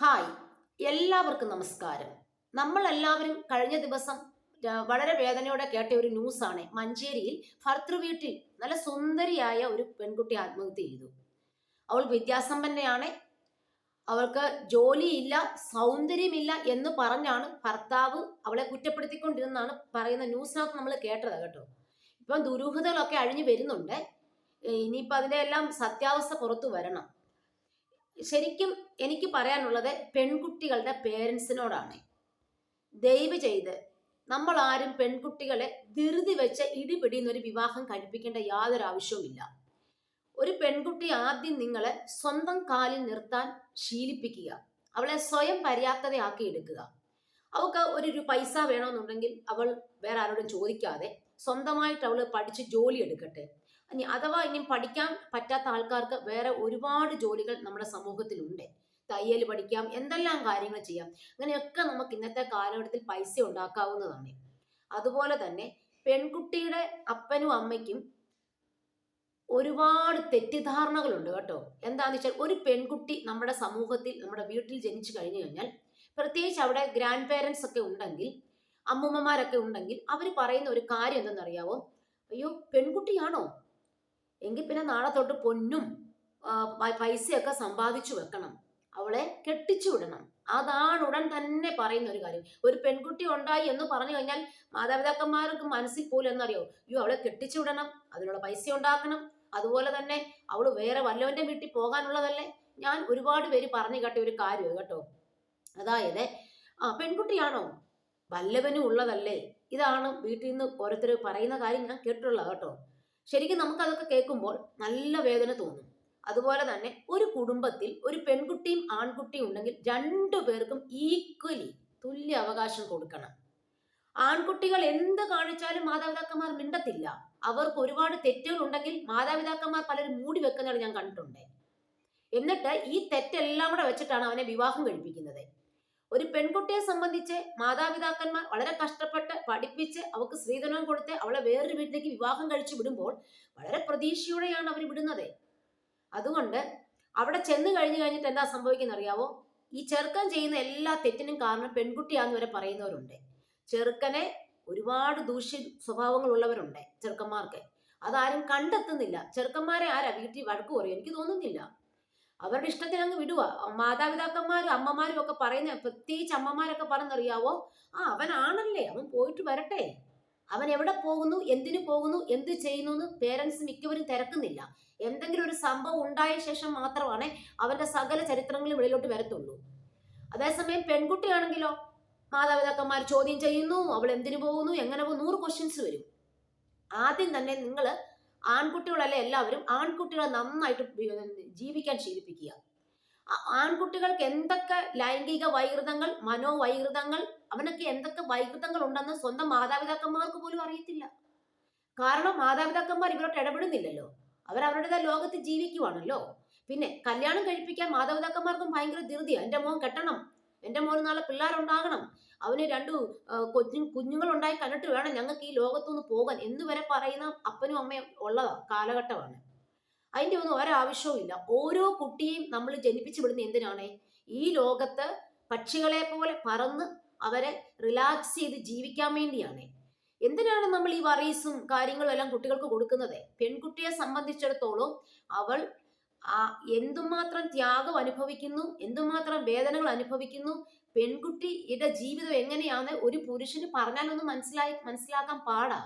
Hi. എല്ലാവർക്കും നമസ്കാരം. നമ്മൾ എല്ലാവരും കഴിഞ്ഞ ദിവസം വളരെ വേദനയോടെ കേട്ട ഒരു ന്യൂസാണ് മഞ്ചേരിയിൽ ഭർത്തൃ വീട്ടിൽ നല്ല സുന്ദരിയായ ഒരു പെൺകുട്ടി ആത്മഹത്യ ചെയ്തു. അവൾ വിദ്യാസമ്പന്നയാണ്. അവൾക്ക് ജോലിയില്ല സൗന്ദര്യമില്ല എന്ന് പറഞ്ഞാണ് ഭർത്താവ് അവളെ കുറ്റപ്പെടുത്തിക്കൊണ്ടിരുന്നാണ് പറയുന്ന ന്യൂസിനകത്ത് നമ്മൾ കേട്ടത് കേട്ടോ. ഇപ്പം ദുരൂഹതകളൊക്കെ അഴിഞ്ഞു വരുന്നുണ്ട്. ഇനിയിപ്പോൾ അതിന്റെ എല്ലാം സത്യാവസ്ഥ പുറത്തു വരണം. ശരിക്കും എനിക്ക് പറയാനുള്ളത് പെൺകുട്ടികളുടെ പേരൻസിനോടാണ്. ദയവ് ചെയ്ത് നമ്മൾ ആരും പെൺകുട്ടികളെ ധൃതി വെച്ച് ഇടിപിടിയുന്ന ഒരു വിവാഹം കഴിപ്പിക്കേണ്ട യാതൊരു ആവശ്യവുമില്ല. ഒരു പെൺകുട്ടി ആദ്യം നിങ്ങളെ സ്വന്തം കാലിൽ നിർത്താൻ ശീലിപ്പിക്കുക. അവളെ സ്വയം പര്യാപ്തതയാക്കി എടുക്കുക. അവൾക്ക് ഒരു പൈസ വേണമെന്നുണ്ടെങ്കിൽ അവൾ വേറെ ആരോടും ചോദിക്കാതെ സ്വന്തമായിട്ട് അവൾ പഠിച്ച് ജോലി എടുക്കട്ടെ. അഥവാ ഇനി പഠിക്കാൻ പറ്റാത്ത ആൾക്കാർക്ക് വേറെ ഒരുപാട് ജോലികൾ നമ്മുടെ സമൂഹത്തിലുണ്ട്. തയ്യൽ പഠിക്കാം എന്തെല്ലാം കാര്യങ്ങൾ ചെയ്യാം അങ്ങനെയൊക്കെ നമുക്ക് ഇന്നത്തെ കാലഘട്ടത്തിൽ പൈസ ഉണ്ടാക്കാവുന്നതാണ്. അതുപോലെ തന്നെ പെൺകുട്ടിയുടെ അപ്പനും അമ്മയ്ക്കും ഒരുപാട് തെറ്റിദ്ധാരണകളുണ്ട് കേട്ടോ. എന്താണെന്ന് വെച്ചാൽ ഒരു പെൺകുട്ടി നമ്മുടെ സമൂഹത്തിൽ നമ്മുടെ വീട്ടിൽ ജനിച്ചു കഴിഞ്ഞു കഴിഞ്ഞാൽ പ്രത്യേകിച്ച് അവിടെ ഗ്രാൻഡ് പേരൻസ് ഒക്കെ ഉണ്ടെങ്കിൽ അമ്മൂമ്മമാരൊക്കെ ഉണ്ടെങ്കിൽ അവർ പറയുന്ന ഒരു കാര്യം എന്തെന്നറിയാവോ? അയ്യോ പെൺകുട്ടിയാണോ? എങ്കിൽ പിന്നെ നാളെ തൊട്ട് പൊന്നും പൈസയൊക്കെ സമ്പാദിച്ചു വെക്കണം. അവളെ കെട്ടിച്ചു വിടണം. അതാണ് ഉടൻ തന്നെ പറയുന്ന ഒരു കാര്യം. ഒരു പെൺകുട്ടി ഉണ്ടായി എന്ന് പറഞ്ഞു കഴിഞ്ഞാൽ മാതാപിതാക്കന്മാർക്ക് മനസ്സിൽ പോലും എന്നറിയോ? അയ്യോ അവളെ കെട്ടിച്ചു വിടണം അതിനുള്ള പൈസ ഉണ്ടാക്കണം. അതുപോലെ തന്നെ അവൾ വേറെ വല്ലവന്റെ വീട്ടിൽ പോകാനുള്ളതല്ലേ? ഞാൻ ഒരുപാട് പേര് പറഞ്ഞു കേട്ട ഒരു കാര്യം കേട്ടോ. അതായത് ആ പെൺകുട്ടിയാണോ? വല്ലവനും ഉള്ളതല്ലേ? ഇതാണ് വീട്ടിൽ നിന്ന് ഓരോരുത്തർ പറയുന്ന കാര്യം ഞാൻ കേട്ടിട്ടുള്ളത് കേട്ടോ. ശരിക്കും നമുക്കതൊക്കെ കേൾക്കുമ്പോൾ നല്ല വേദന തോന്നും. അതുപോലെ തന്നെ ഒരു കുടുംബത്തിൽ ഒരു പെൺകുട്ടിയും ആൺകുട്ടിയും ഉണ്ടെങ്കിൽ രണ്ടു പേർക്കും ഈക്വലി തുല്യ അവകാശം കൊടുക്കണം. ആൺകുട്ടികൾ എന്ത് കാണിച്ചാലും മാതാപിതാക്കന്മാർ മിണ്ടത്തില്ല. അവർക്ക് ഒരുപാട് തെറ്റുകൾ ഉണ്ടെങ്കിൽ മാതാപിതാക്കന്മാർ പലരും മൂടി വെക്കുന്നത് ഞാൻ കണ്ടിട്ടുണ്ട്. എന്നിട്ട് ഈ തെറ്റെല്ലാം കൂടെ വെച്ചിട്ടാണ് അവനെ വിവാഹം കഴിപ്പിക്കുന്നത്. ഒരു പെൺകുട്ടിയെ സംബന്ധിച്ച് മാതാപിതാക്കന്മാർ വളരെ കഷ്ടപ്പെട്ട് പഠിപ്പിച്ച് അവൾക്ക് സ്ത്രീധനം കൊടുത്ത് അവളെ വേറൊരു വീട്ടിലേക്ക് വിവാഹം കഴിച്ചു വിടുമ്പോൾ വളരെ പ്രതീക്ഷയോടെയാണ് അവർ വിടുന്നത്. അതുകൊണ്ട് അവിടെ ചെന്ന് കഴിഞ്ഞു കഴിഞ്ഞിട്ട് എന്താ സംഭവിക്കുന്ന അറിയാവോ? ഈ ചെറുക്കൻ ചെയ്യുന്ന എല്ലാ തെറ്റിനും കാരണം പെൺകുട്ടിയാന്ന് വരെ പറയുന്നവരുണ്ട്. ചെറുക്കനെ ഒരുപാട് ദൂഷ്യ സ്വഭാവങ്ങളുള്ളവരുണ്ട് ചെറുക്കന്മാർക്ക്. അതാരും കണ്ടെത്തുന്നില്ല. ചെറുക്കന്മാരെ ആരാ വീട്ടിൽ വഴക്ക് പറയും? എനിക്ക് തോന്നുന്നില്ല. അവരുടെ ഇഷ്ടത്തിന് അങ്ങ് വിടുക. മാതാപിതാക്കന്മാരും അമ്മമാരും ഒക്കെ പറയുന്ന പ്രത്യേകിച്ച് അമ്മമാരൊക്കെ പറഞ്ഞറിയാവോ? ആ അവനാണല്ലേ. അവൻ പോയിട്ട് വരട്ടെ. അവൻ എവിടെ പോകുന്നു? എന്തിനു പോകുന്നു? എന്ത് ചെയ്യുന്നു എന്ന് പേരൻസ് മിക്കവരും തിരക്കുന്നില്ല. എന്തെങ്കിലും ഒരു സംഭവം ഉണ്ടായ ശേഷം മാത്രമാണ് അവന്റെ സകല ചരിത്രങ്ങളും വെളിയിലോട്ട് വരത്തുള്ളൂ. അതേസമയം പെൺകുട്ടിയാണെങ്കിലോ മാതാപിതാക്കന്മാർ ചോദ്യം ചെയ്യുന്നു അവൾ എന്തിനു പോകുന്നു എങ്ങനെ പോകുന്നു? നൂറ് ക്വസ്റ്റ്യൻസ് വരും. ആദ്യം തന്നെ നിങ്ങൾ ആൺകുട്ടികളല്ലേ എല്ലാവരും ആൺകുട്ടികളെ നന്നായിട്ട് ജീവിക്കാൻ ശീലിപ്പിക്കുക. ആൺകുട്ടികൾക്ക് എന്തൊക്കെ ലൈംഗിക വൈകൃതങ്ങൾ മനോവൈകൃതങ്ങൾ അവനൊക്കെ എന്തൊക്കെ വൈകൃതങ്ങൾ ഉണ്ടെന്ന് സ്വന്തം മാതാപിതാക്കന്മാർക്ക് പോലും അറിയത്തില്ല. കാരണം മാതാപിതാക്കന്മാർ ഇവരോട്ട് ഇടപെടുന്നില്ലല്ലോ. അവരുടേതായ ലോകത്ത് ജീവിക്കുവാണല്ലോ. പിന്നെ കല്യാണം കഴിപ്പിക്കാൻ മാതാപിതാക്കന്മാർക്കും ഭയങ്കര ധൃതിയാണ് എന്റെ മോൻ കെട്ടണം. എന്റെ മോന് നാളെ പിള്ളേരുണ്ടാകണം. അവന് രണ്ട് കൊച്ചു കുഞ്ഞുങ്ങളുണ്ടായി കണ്ടിട്ട് വേണം ഞങ്ങൾക്ക് ഈ ലോകത്തുനിന്ന് പോകാൻ. എന്ന് വരെ പറയുന്ന അപ്പനും അമ്മയും ഉള്ളതാ കാലഘട്ടമാണ്. അതിന്റെ ഒന്നും ഒരാവശ്യവും ഇല്ല. ഓരോ കുട്ടിയെയും നമ്മൾ ജനിപ്പിച്ചു വിടുന്ന എന്തിനാണ്? ഈ ലോകത്ത് പക്ഷികളെ പോലെ പറന്ന് അവരെ റിലാക്സ് ചെയ്ത് ജീവിക്കാൻ വേണ്ടിയാണ്. എന്തിനാണ് നമ്മൾ ഈ വറീസും കാര്യങ്ങളും എല്ലാം കുട്ടികൾക്ക് കൊടുക്കുന്നത്? പെൺകുട്ടിയെ സംബന്ധിച്ചിടത്തോളം അവൾ ആ എന്തുമാത്രം ത്യാഗം അനുഭവിക്കുന്നു എന്തുമാത്രം വേദനകൾ അനുഭവിക്കുന്നു പെൺകുട്ടിയുടെ ജീവിതം എങ്ങനെയാണ് ഒരു പുരുഷന് പറഞ്ഞാലൊന്നും മനസ്സിലായി മനസ്സിലാക്കാൻ പാടാ.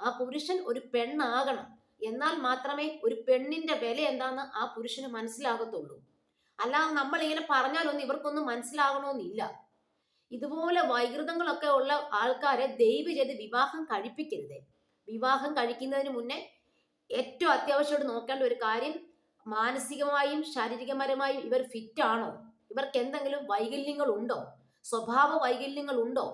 ആ പുരുഷൻ ഒരു പെണ്ണാകണം എന്നാൽ മാത്രമേ ഒരു പെണ്ണിന്റെ വില എന്താന്ന് ആ പുരുഷന് മനസ്സിലാകത്തുള്ളൂ. അല്ലാതെ നമ്മൾ ഇങ്ങനെ പറഞ്ഞാലൊന്നും ഇവർക്കൊന്നും മനസ്സിലാകണമെന്നില്ല ഇതുപോലെ വൈകൃതങ്ങളൊക്കെ ഉള്ള ആൾക്കാരെ ദയവ് ചെയ്ത് വിവാഹം കഴിപ്പിക്കരുത്. വിവാഹം കഴിക്കുന്നതിന് മുന്നേ ഏറ്റവും അത്യാവശ്യമായിട്ട് നോക്കേണ്ട ഒരു കാര്യം മാനസികമായും ശാരീരികപരമായും ഇവർ ഫിറ്റ് ആണോ? ഇവർക്ക് എന്തെങ്കിലും വൈകല്യങ്ങൾ ഉണ്ടോ സ്വഭാവ വൈകല്യങ്ങൾ ഉണ്ടോ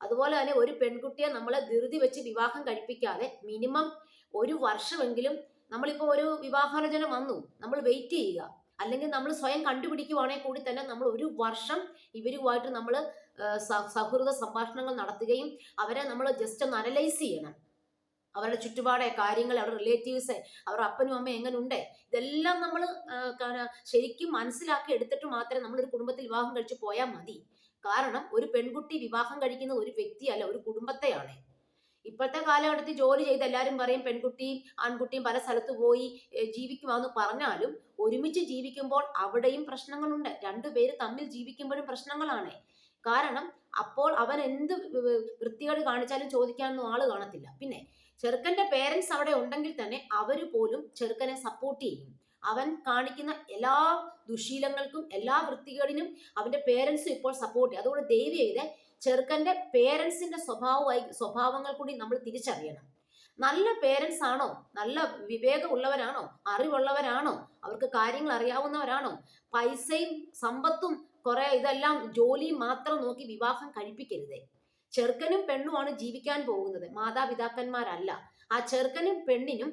അതുപോലെ തന്നെ ഒരു പെൺകുട്ടിയെ നമ്മളെ ധൃതി വെച്ച് വിവാഹം കഴിപ്പിക്കാതെ മിനിമം ഒരു വർഷമെങ്കിലും നമ്മളിപ്പോൾ ഒരു വിവാഹാലോചന വന്നു നമ്മൾ വെയിറ്റ് ചെയ്യുക. അല്ലെങ്കിൽ നമ്മൾ സ്വയം കണ്ടുപിടിക്കുവാണെങ്കിൽ കൂടി തന്നെ നമ്മൾ ഒരു വർഷം ഇവരുമായിട്ട് നമ്മൾ സൗഹൃദ സംഭാഷണങ്ങൾ നടത്തുകയും അവരെ നമ്മൾ ജസ്റ്റ് ഒന്ന് അനലൈസ് ചെയ്യണം. അവരുടെ ചുറ്റുപാടെ കാര്യങ്ങൾ അവരുടെ റിലേറ്റീവ്സ് അവരുടെ അപ്പനും അമ്മയും എങ്ങനെ ഉണ്ട് ഇതെല്ലാം നമ്മൾ ശരിക്കും മനസ്സിലാക്കി എടുത്തിട്ട് മാത്രമേ നമ്മളൊരു കുടുംബത്തിൽ വിവാഹം കഴിച്ച് പോയാൽ മതി. കാരണം ഒരു പെൺകുട്ടി വിവാഹം കഴിക്കുന്ന ഒരു വ്യക്തിയല്ല ഒരു കുടുംബത്തെയാണ്. ഇപ്പോഴത്തെ കാലഘട്ടത്തിൽ ജോലി ചെയ്ത് എല്ലാവരും പറയും പെൺകുട്ടിയും ആൺകുട്ടിയും പല സ്ഥലത്ത് പോയി ജീവിക്കുവാന്ന് പറഞ്ഞാലും ഒരുമിച്ച് ജീവിക്കുമ്പോൾ അവിടെയും പ്രശ്നങ്ങളുണ്ട്. രണ്ടുപേര് തമ്മിൽ ജീവിക്കുമ്പോഴും പ്രശ്നങ്ങളാണ്. കാരണം അപ്പോൾ അവൻ എന്ത് വൃത്തികേട് കാണിച്ചാലും ചോദിക്കാനൊന്നും ആൾ കാണത്തില്ല. പിന്നെ ചെറുക്കന്റെ പേരൻസ് അവിടെ ഉണ്ടെങ്കിൽ തന്നെ അവർ പോലും ചെറുക്കനെ സപ്പോർട്ട് ചെയ്യും. അവൻ കാണിക്കുന്ന എല്ലാ ദുശീലങ്ങൾക്കും എല്ലാ വൃത്തികേടിനും അവന്റെ പേരൻസും ഇപ്പോൾ സപ്പോർട്ട് ചെയ്യും. അതുകൊണ്ട് ദൈവം ചെയ്ത് ചെറുക്കന്റെ പേരൻസിന്റെ സ്വഭാവമായി സ്വഭാവങ്ങൾ കൂടി നമ്മൾ തിരിച്ചറിയണം. നല്ല പേരൻസ് ആണോ? നല്ല വിവേകമുള്ളവരാണോ? അറിവുള്ളവരാണോ? അവർക്ക് കാര്യങ്ങൾ അറിയാവുന്നവരാണോ? പൈസയും സമ്പത്തും കുറെ ഇതെല്ലാം ജോലി മാത്രം നോക്കി വിവാഹം കഴിപ്പിക്കരുതേ. ചെറുക്കനും പെണ്ണുമാണ് ജീവിക്കാൻ പോകുന്നത്. മാതാപിതാക്കന്മാരല്ല. ആ ചെറുക്കനും പെണ്ണിനും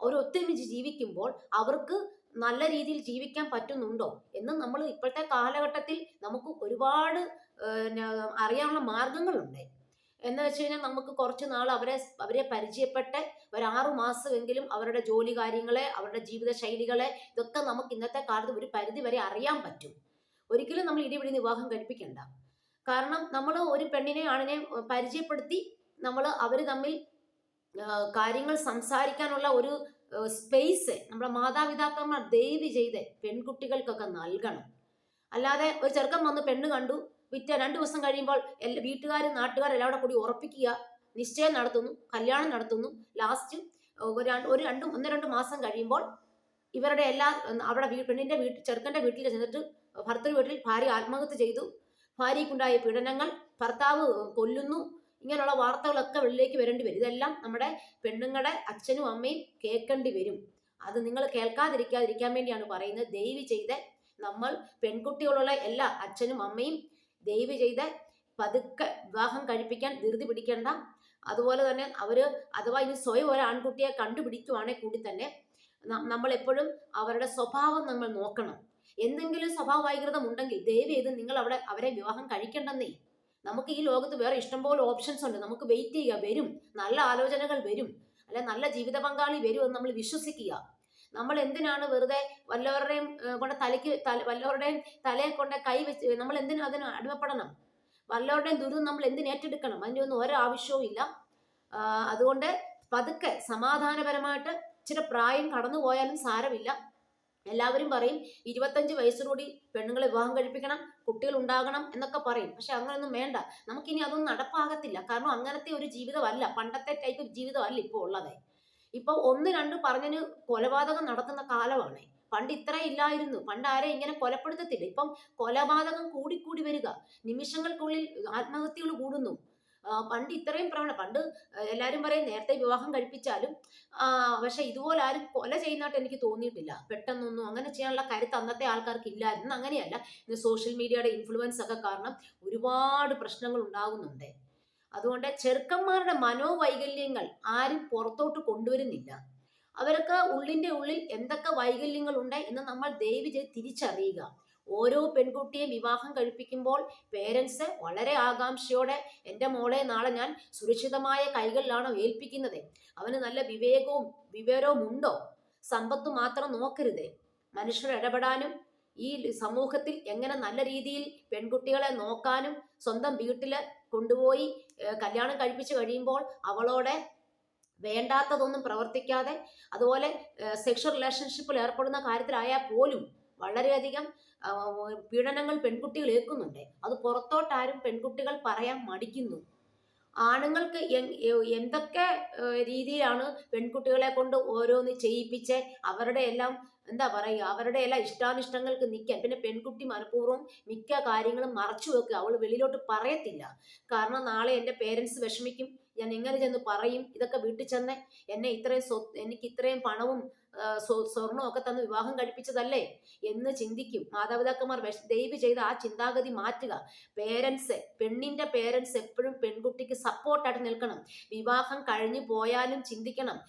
ഒരു ഒത്തൊരുമിച്ച് ജീവിക്കുമ്പോൾ അവർക്ക് നല്ല രീതിയിൽ ജീവിക്കാൻ പറ്റുന്നുണ്ടോ എന്ന് നമ്മൾ ഇപ്പോഴത്തെ കാലഘട്ടത്തിൽ നമുക്ക് ഒരുപാട് അറിയാനുള്ള മാർഗങ്ങളുണ്ട്. എന്ന് വെച്ച് കഴിഞ്ഞാൽ നമുക്ക് കുറച്ച് നാൾ അവരെ അവരെ പരിചയപ്പെട്ട് ഒരു മാസമെങ്കിലും അവരുടെ ജോലി കാര്യങ്ങളെ അവരുടെ ജീവിത ശൈലികളെ ഇതൊക്കെ നമുക്ക് ഇന്നത്തെ കാലത്ത് ഒരു പരിധി വരെ അറിയാൻ പറ്റും. ഒരിക്കലും നമ്മൾ ഇടിപിടി വിവാഹം കഴിപ്പിക്കണ്ട. കാരണം നമ്മൾ ഒരു പെണ്ണിനെ ആണിനെ പരിചയപ്പെടുത്തി നമ്മൾ അവർ തമ്മിൽ കാര്യങ്ങൾ സംസാരിക്കാനുള്ള ഒരു സ്പേസ് നമ്മുടെ മാതാപിതാക്കന്മാർ ദയവ് ചെയ്ത് പെൺകുട്ടികൾക്കൊക്കെ നൽകണം. അല്ലാതെ ഒരു ചെറുക്കൻ വന്ന് പെണ്ണ് കണ്ടു വിറ്റ രണ്ടു ദിവസം കഴിയുമ്പോൾ എല്ലാ വീട്ടുകാരും നാട്ടുകാരും എല്ലാവരും കൂടി ഉറപ്പിക്കുക നിശ്ചയം നടത്തുന്നു കല്യാണം നടത്തുന്നു ലാസ്റ്റ് ഒരു രണ്ട് ഒന്നോ രണ്ടും മാസം കഴിയുമ്പോൾ ഇവരുടെ എല്ലാ അവിടെ പെണ്ണിന്റെ വീട്ടിൽ ചെറുക്കന്റെ വീട്ടിൽ ചെന്നിട്ട് ഭർത്തൃ വീട്ടിൽ ഭാര്യ ആത്മഹത്യ ചെയ്തു. ഭാര്യയ്ക്കുണ്ടായ പീഡനങ്ങൾ ഭർത്താവ് കൊല്ലുന്നു. ഇങ്ങനെയുള്ള വാർത്തകളൊക്കെ വെളിയിലേക്ക് വരേണ്ടി വരും. ഇതെല്ലാം നമ്മുടെ പെണ്ണുങ്ങളുടെ അച്ഛനും അമ്മയും കേൾക്കേണ്ടി വരും. അത് നിങ്ങൾ കേൾക്കാതിരിക്കാതിരിക്കാൻ വേണ്ടിയാണ് പറയുന്നത്. ദൈവി ചെയ്ത് നമ്മൾ പെൺകുട്ടികളുള്ള എല്ലാ അച്ഛനും അമ്മയും ദൈവി ചെയ്ത് പതുക്കെ വിവാഹം കഴിപ്പിക്കാൻ ധൃതി പിടിക്കേണ്ട. അതുപോലെ തന്നെ അവർ അഥവാ ഇനി സ്വയം ഒരു ആൺകുട്ടിയെ കണ്ടുപിടിക്കുവാണെങ്കിൽ കൂടി തന്നെ നമ്മൾ എപ്പോഴും അവരുടെ സ്വഭാവം നമ്മൾ നോക്കണം. എന്തെങ്കിലും സ്വഭാവ വൈകൃതം ഉണ്ടെങ്കിൽ ദയവ് ചെയ്ത് നിങ്ങൾ അവിടെ അവരെ വിവാഹം കഴിക്കണ്ടെന്നേ. നമുക്ക് ഈ ലോകത്ത് വേറെ ഇഷ്ടംപോലെ ഓപ്ഷൻസ് ഉണ്ട്. നമുക്ക് വെയിറ്റ് ചെയ്യുക വരും. നല്ല ആലോചനകൾ വരും. അല്ലെ നല്ല ജീവിത പങ്കാളി വരും എന്ന് നമ്മൾ വിശ്വസിക്കുക. നമ്മൾ എന്തിനാണ് വെറുതെ വല്ലവരുടെയും കൊണ്ട് തലയ്ക്ക് തല വല്ലവരുടെയും തലയെ കൊണ്ട് കൈ വെച്ച് നമ്മൾ എന്തിനാ അതിന് അടിമപ്പെടണം? വല്ലവരുടെയും ദുരിതം നമ്മൾ എന്തിന് ഏറ്റെടുക്കണം? അതിന്റെ ഒന്നും ഒരു ആവശ്യവും ഇല്ല അതുകൊണ്ട് പതുക്കെ സമാധാനപരമായിട്ട് ഇച്ചിരി പ്രായം കടന്നു പോയാലും സാരമില്ല. എല്ലാവരും പറയും ഇരുപത്തഞ്ച് വയസ്സോടുകൂടി പെണ്ണുങ്ങളെ വിവാഹം കഴിപ്പിക്കണം കുട്ടികൾ ഉണ്ടാകണം എന്നൊക്കെ പറയും. പക്ഷെ അങ്ങനെയൊന്നും വേണ്ട. നമുക്കിനി അതൊന്നും നടപ്പാകത്തില്ല. കാരണം അങ്ങനത്തെ ഒരു ജീവിതമല്ല. പണ്ടത്തെ ടൈപ്പ് ജീവിതമല്ല ഇപ്പോൾ ഉള്ളത്. ഇപ്പൊ ഒന്ന് രണ്ട് പറഞ്ഞതിന് കൊലപാതകം നടത്തുന്ന കാലമാണ്. പണ്ട് ഇത്ര ഇല്ലായിരുന്നു. പണ്ട് ആരെ ഇങ്ങനെ കൊലപ്പെടുത്തത്തില്ല. ഇപ്പം കൊലപാതകം കൂടിക്കൂടി വരിക. നിമിഷങ്ങൾക്കുള്ളിൽ ആത്മഹത്യകൾ കൂടുന്നു. പണ്ട് ഇത്രയും പ്രവണ പണ്ട് എല്ലാവരും പറയും നേരത്തെ വിവാഹം കഴിപ്പിച്ചാലും പക്ഷെ ഇതുപോലെ ആരും കൊല ചെയ്യുന്നതായിട്ട് എനിക്ക് തോന്നിയിട്ടില്ല. പെട്ടെന്നൊന്നും അങ്ങനെ ചെയ്യാനുള്ള കരുത്ത് അന്നത്തെ ആൾക്കാർക്ക് ഇല്ലായിരുന്നു അങ്ങനെയല്ല. ഇന്ന് സോഷ്യൽ മീഡിയയുടെ ഇൻഫ്ലുവൻസ് ഒക്കെ കാരണം ഒരുപാട് പ്രശ്നങ്ങൾ ഉണ്ടാകുന്നുണ്ട്. അതുകൊണ്ട് ചെറുക്കന്മാരുടെ മനോവൈകല്യങ്ങൾ ആരും പുറത്തോട്ട് കൊണ്ടുവരുന്നില്ല. അവർക്ക് ഉള്ളിന്റെ ഉള്ളിൽ എന്തൊക്കെ വൈകല്യങ്ങൾ ഉണ്ട് എന്ന് നമ്മൾ ദയവ് ചെയ്ത് തിരിച്ചറിയുക. ഓരോ പെൺകുട്ടിയെ വിവാഹം കഴിപ്പിക്കുമ്പോൾ പേരൻസ് വളരെ ആകാംക്ഷയോടെ എന്റെ മോളെ നാളെ ഞാൻ സുരക്ഷിതമായ കൈകളിലാണോ ഏൽപ്പിക്കുന്നത്? അവന് നല്ല വിവേകവും വിവരവും ഉണ്ടോ? സമ്പത്ത് മാത്രം നോക്കരുത്. മനുഷ്യർ ഇടപെടാനും ഈ സമൂഹത്തിൽ എങ്ങനെ നല്ല രീതിയിൽ പെൺകുട്ടികളെ നോക്കാനും സ്വന്തം വീട്ടിൽ കൊണ്ടുപോയി കല്യാണം കഴിപ്പിച്ചു കഴിയുമ്പോൾ അവളോടെ വേണ്ടാത്തതൊന്നും പ്രവർത്തിക്കാതെ അതുപോലെ സെക്ഷൽ റിലേഷൻഷിപ്പിൽ ഏർപ്പെടുന്ന കാര്യത്തിലായാൽ പോലും വളരെയധികം പീഡനങ്ങൾ പെൺകുട്ടികൾ ഏൽക്കുന്നുണ്ട്. അത് പുറത്തോട്ടാരും പെൺകുട്ടികൾ പറയാൻ മടിക്കുന്നു. ആണുങ്ങൾക്ക് എന്തൊക്കെ രീതിയിലാണ് പെൺകുട്ടികളെ കൊണ്ട് ഓരോന്ന് ചെയ്യിപ്പിച്ച്? അവരുടെ എല്ലാം എന്താ പറയുക അവരുടെ എല്ലാ ഇഷ്ടാനിഷ്ടങ്ങൾക്ക് നിൽക്കാൻ. പിന്നെ പെൺകുട്ടി മനഃപൂർവം മിക്ക കാര്യങ്ങളും മറച്ചു വെക്കുക. അവൾ വെളിയിലോട്ട് പറയത്തില്ല. കാരണം നാളെ എന്റെ പേരൻസ് വിഷമിക്കും. ഞാൻ എങ്ങനെ ചെന്ന് പറയും? ഇതൊക്കെ വീട്ടിൽ ചെന്ന് എന്നെ ഇത്രയും സ്വ എനിക്ക് ഇത്രയും പണവും ആ, സ്വ- ഒക്കെ തന്ന് വിവാഹം കഴിപ്പിച്ചതല്ലേ? എന്ന് ചിന്തിക്കും. മാതാപിതാക്കന്മാർ ദയവ് ചെയ്ത് ആ ചിന്താഗതി മാറ്റുക. പേരൻസ് പെണ്ണിന്റെ പേരൻസ് എപ്പോഴും പെൺകുട്ടിക്ക് സപ്പോർട്ടായിട്ട് നിൽക്കണം. വിവാഹം കഴിഞ്ഞു പോയാലും ചിന്തിക്കണം.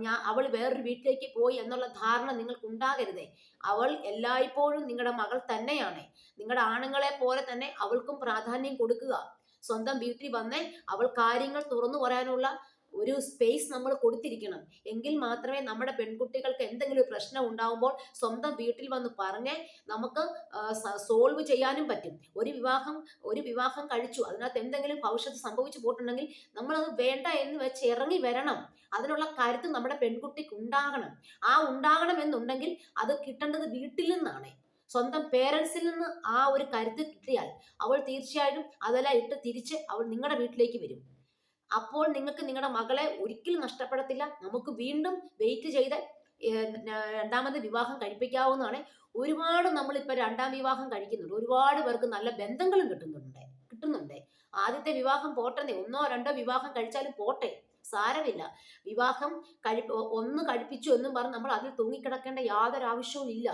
ഞാൻ അവൾ വേറൊരു വീട്ടിലേക്ക് പോയി എന്നുള്ള ധാരണ നിങ്ങൾക്ക് ഉണ്ടാകരുതേ അവൾ എല്ലായ്പ്പോഴും നിങ്ങളുടെ മകൾ തന്നെയാണ്. നിങ്ങളുടെ ആണുങ്ങളെ പോലെ തന്നെ അവൾക്കും പ്രാധാന്യം കൊടുക്കുക. സ്വന്തം വീട്ടിൽ വന്ന് അവൾ കാര്യങ്ങൾ തുറന്നു പറയാനുള്ള ഒരു സ്പേസ് നമ്മൾ കൊടുത്തിരിക്കണം. എങ്കിൽ മാത്രമേ നമ്മുടെ പെൺകുട്ടികൾക്ക് എന്തെങ്കിലും പ്രശ്നം ഉണ്ടാവുമ്പോൾ സ്വന്തം വീട്ടിൽ വന്ന് പറഞ്ഞ് നമുക്ക് സോൾവ് ചെയ്യാനും പറ്റും. ഒരു വിവാഹം ഒരു വിവാഹം കഴിച്ചു അതിനകത്ത് എന്തെങ്കിലും ഭവിഷ്യത്ത് സംഭവിച്ചു പോയിട്ടുണ്ടെങ്കിൽ നമ്മളത് വേണ്ട എന്ന് വെച്ച് ഇറങ്ങി വരണം. അതിനുള്ള കരുത്ത് നമ്മുടെ പെൺകുട്ടിക്ക് ഉണ്ടാകണം. ആ ഉണ്ടാകണം എന്നുണ്ടെങ്കിൽ അത് കിട്ടേണ്ടത് വീട്ടിൽ നിന്നാണ്. സ്വന്തം പേരൻസിൽ നിന്ന് ആ ഒരു കരുത്ത് കിട്ടിയാൽ അവൾ തീർച്ചയായിട്ടും അതെല്ലാം ഇട്ട് തിരിച്ച് അവൾ നിങ്ങളുടെ വീട്ടിലേക്ക് വരും. അപ്പോൾ നിങ്ങൾക്ക് നിങ്ങളുടെ മകളെ ഒരിക്കലും നഷ്ടപ്പെടത്തില്ല. നമുക്ക് വീണ്ടും വെയിറ്റ് ചെയ്ത് രണ്ടാമത് വിവാഹം കഴിപ്പിക്കാവുന്നതാണ്. ഒരുപാട് നമ്മളിപ്പോൾ രണ്ടാം വിവാഹം കഴിക്കുന്നുണ്ട്. ഒരുപാട് പേർക്ക് നല്ല ബന്ധങ്ങളും കിട്ടുന്നുണ്ട് കിട്ടുന്നുണ്ട്. ആദ്യത്തെ വിവാഹം പോട്ടെന്നേ. ഒന്നോ രണ്ടോ വിവാഹം കഴിച്ചാലും പോട്ടെ. സാരമില്ല. വിവാഹം കഴി ഒന്ന് കഴിപ്പിച്ചു എന്നും പറഞ്ഞ് നമ്മൾ അതിൽ തൂങ്ങിക്കിടക്കേണ്ട യാതൊരു ആവശ്യവും ഇല്ല.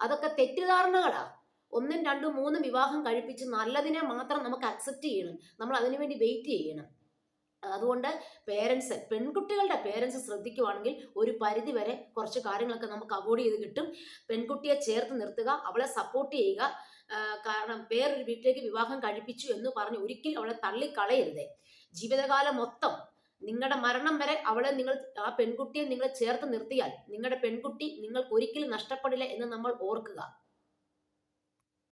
അതൊക്കെ തെറ്റിദ്ധാരണകളാ. ഒന്നും രണ്ടും മൂന്നും വിവാഹം കഴിപ്പിച്ച് നല്ലതിനെ മാത്രം നമുക്ക് അക്സെപ്റ്റ് ചെയ്യണം. നമ്മൾ അതിനുവേണ്ടി വെയിറ്റ് ചെയ്യണം. അതുകൊണ്ട് പേരൻസ് പെൺകുട്ടികളുടെ പേരൻസ് ശ്രദ്ധിക്കുവാണെങ്കിൽ ഒരു പരിധി വരെ കുറച്ച് കാര്യങ്ങളൊക്കെ നമുക്ക് അവോയ്ഡ് ചെയ്ത് കിട്ടും. പെൺകുട്ടിയെ ചേർത്ത് നിർത്തുക അവളെ സപ്പോർട്ട് ചെയ്യുക കാരണം വേറൊരു വീട്ടിലേക്ക് വിവാഹം കഴിപ്പിച്ചു എന്ന് പറഞ്ഞ് ഒരിക്കലും അവളെ തള്ളിക്കളയരുത്. ജീവിതകാലം മൊത്തം നിങ്ങളുടെ മരണം വരെ അവളെ നിങ്ങൾ ആ പെൺകുട്ടിയെ നിങ്ങൾ ചേർത്ത് നിർത്തിയാൽ നിങ്ങളുടെ പെൺകുട്ടി നിങ്ങൾക്ക് ഒരിക്കലും നഷ്ടപ്പെടില്ല എന്ന് നമ്മൾ ഓർക്കുക.